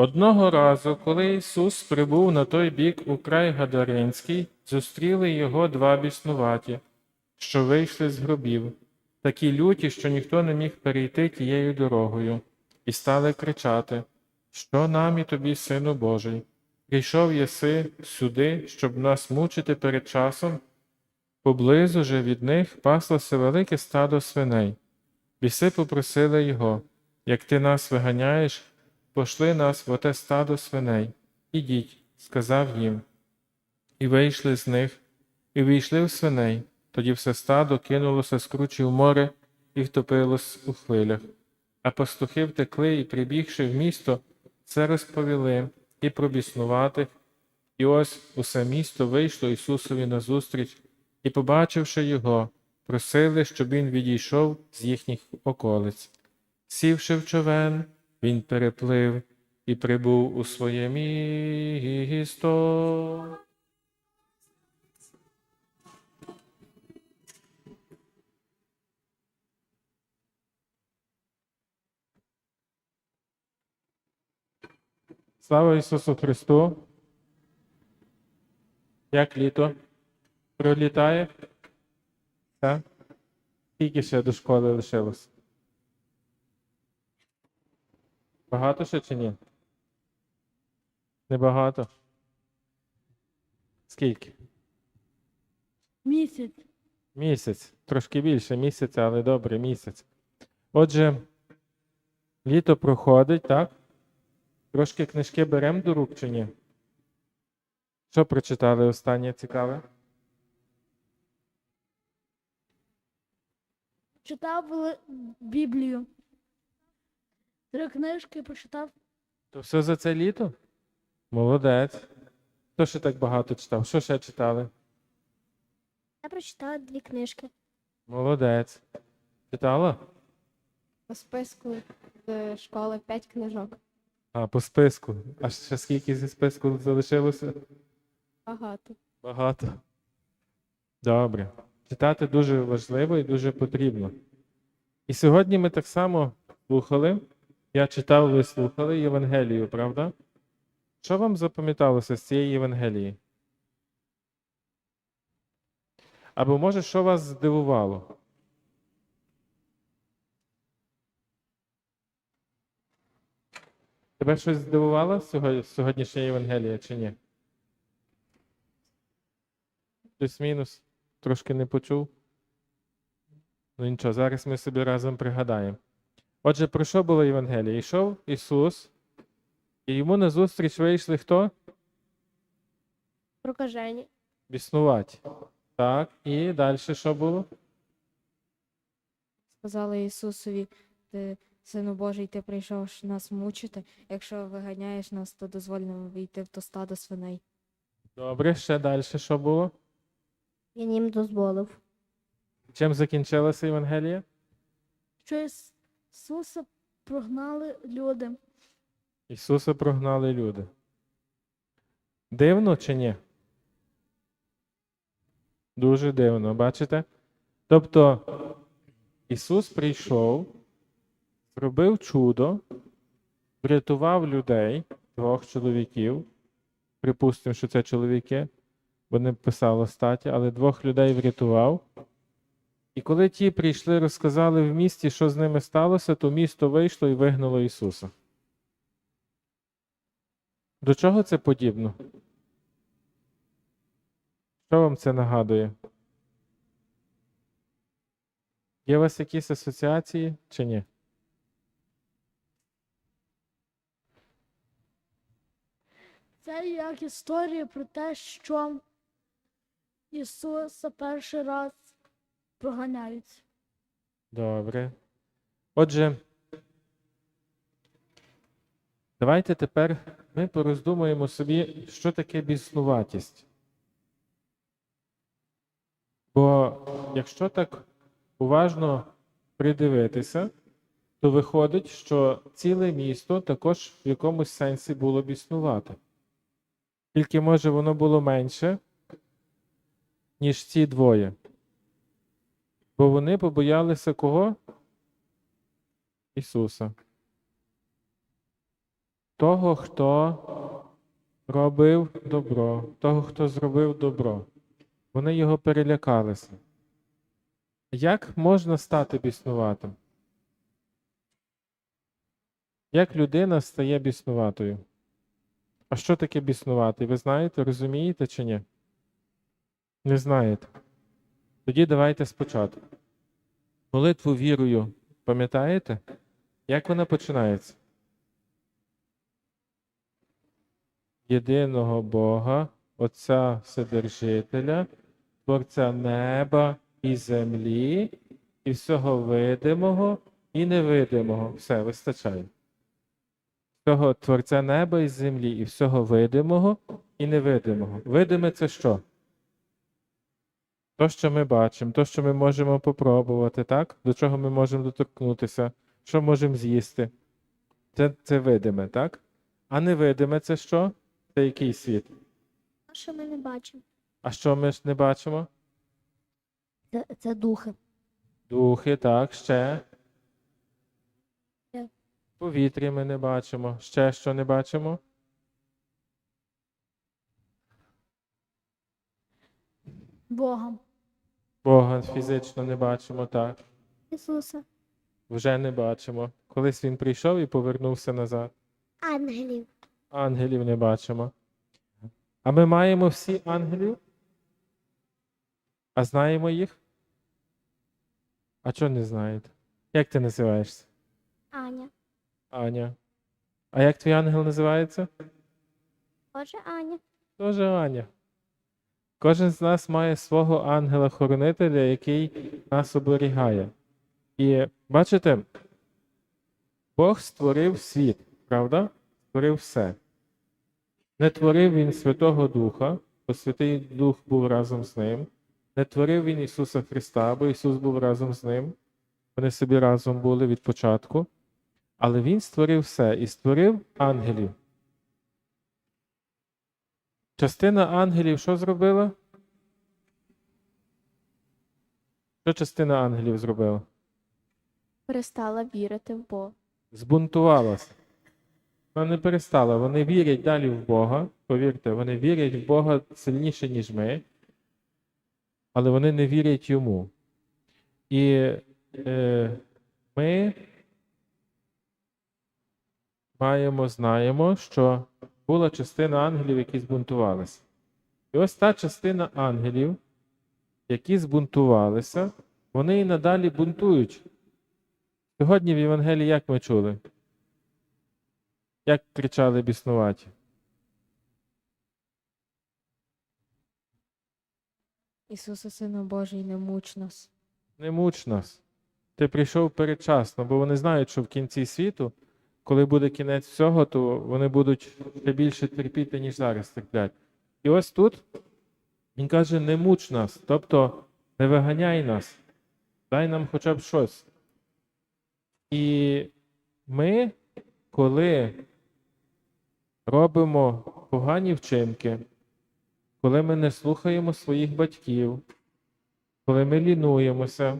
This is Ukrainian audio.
Одного разу, коли Ісус прибув на той бік у край Гадаринський, зустріли його два біснуваті, що вийшли з гробів, такі люті, що ніхто не міг перейти тією дорогою, і стали кричати: Що нам і тобі, Сину Божий? Прийшов єси сюди, щоб нас мучити перед часом. Поблизу же від них паслося велике стадо свиней. Біси попросили його, як ти нас виганяєш, пошли нас в оте стадо свиней. Ідіть, сказав їм. І вийшли з них, і війшли в свиней. Тоді все стадо кинулося з кручі в море і втопилось у хвилях. А пастухи втекли і, прибігши в місто, це розповіли і про біснуватих. І ось усе місто вийшло Ісусові назустріч, і, побачивши його, просили, щоб він відійшов з їхніх околиць. Сівши в човен, він переплив і прибув у своє місто. Слава Ісусу Христу! Як літо? Пролітає? Так? Скільки ще до школи лишилось? Багато ще чи ні? Небагато. Скільки? Місяць. Місяць. Трошки більше місяця, але добре, місяць. Отже, літо проходить, так? Трошки книжки беремо до рук чи ні? Що прочитали останнє цікаве? Читав Біблію. Три книжки прочитав. То все за це літо? Молодець. Хто ще так багато читав? Що ще читали? Я прочитала дві книжки. Молодець. Читала? По списку з школи п'ять книжок. А, по списку. А ще скільки зі списку залишилося? Багато. Багато. Добре. Читати дуже важливо і дуже потрібно. І сьогодні ми так само слухали. Я читав, ви слухали Євангелію, правда? Що вам запам'яталося з цієї Євангелії? Або може, що вас здивувало? Тебе щось здивувало сьогоднішня Євангелія чи ні? Плюс-мінус. Трошки не почув. Ну нічого, зараз ми собі разом пригадаємо. Отже, про що було Євангелія? Йшов Ісус, і йому назустріч вийшли хто? Прокажені. Біснуваті. Так, і далі що було? Сказали Ісусові, ти, Сину Божий, ти прийшов нас мучити. Якщо виганяєш нас, то дозволь нам війти в то стадо свиней. Добре, ще далі що було? Він їм дозволив. Чим закінчилася Євангелія? Що Іс- Ісуса прогнали люди. Ісуса прогнали люди. Дивно чи ні? Дуже дивно, бачите? Тобто Ісус прийшов, зробив чудо, врятував людей, двох чоловіків. Припустимо, що це чоловіки, бо не писало статі, але двох людей врятував. І коли ті прийшли, розказали в місті, що з ними сталося, то місто вийшло і вигнало Ісуса. До чого це подібно? Що вам це нагадує? Є у вас якісь асоціації чи ні? Це як історія про те, що Ісуса перший раз проганяють. Добре. Отже, давайте тепер ми пороздумуємо собі, що таке біснуватість. Бо якщо так уважно придивитися, то виходить, що ціле місто також в якомусь сенсі було біснувати. Тільки може воно було менше, ніж ці двоє. Бо вони побоялися кого? Ісуса. того, хто робив добро, того, хто зробив добро. Вони його перелякалися. Як можна стати біснуватим? Як людина стає біснуватою? А що таке біснуватий? Ви знаєте, розумієте чи ні? Не знаєте. Тоді давайте спочатку. Молитву вірою, пам'ятаєте? Як вона починається? Єдиного Бога, Отця Вседержителя, Творця неба і землі, і всього видимого і невидимого. Все, вистачає. Всього Творця неба і землі, і всього видимого і невидимого. Видиме це що? То, що ми бачимо, то, що ми можемо попробувати, так? До чого ми можемо доторкнутися, що можемо з'їсти. Це, це видиме, так? А невидиме це що? Це який світ? Що ми не бачимо? А що ми ж не бачимо? Це, це духи. Духи, так, ще. Повітря ми не бачимо. Ще що не бачимо? Богом. Фізично не бачимо, так. Ісуса. Вже не бачимо. Колись він прийшов і повернувся назад. Ангелів. Ангелів не бачимо. А ми маємо всі ангелів? А знаємо їх? А чого не знаєте? Як ти називаєшся? Аня. Аня. А як твій ангел називається? Боже Аня. Тоже Аня. Кожен з нас має свого ангела-хоронителя, який нас оберігає. І бачите, Бог створив світ, правда? Створив все. Не творив Він Святого Духа, бо Святий Дух був разом з ним. Не творив Він Ісуса Христа, бо Ісус був разом з ним. Вони собі разом були від початку. Але Він створив все і створив ангелів. Частина ангелів що зробила? Що частина ангелів зробила? Перестала вірити в Бога. Збунтувалася. Вона не перестала. Вони вірять далі в Бога. Повірте, вони вірять в Бога сильніше, ніж ми, але вони не вірять йому. І е, ми маємо, знаємо, що була частина ангелів, які збунтувалися. І ось та частина ангелів, які збунтувалися, вони і надалі бунтують. Сьогодні в Євангелії як ми чули? Як кричали біснуваті? Ісусе, Сину Божий, не муч нас. Не муч нас. Ти прийшов передчасно, бо вони знають, що в кінці світу, коли буде кінець всього, то вони будуть ще більше терпіти, ніж зараз терплять. І ось тут він каже: не муч нас, тобто не виганяй нас, дай нам хоча б щось. І ми, коли робимо погані вчинки, коли ми не слухаємо своїх батьків, коли ми лінуємося,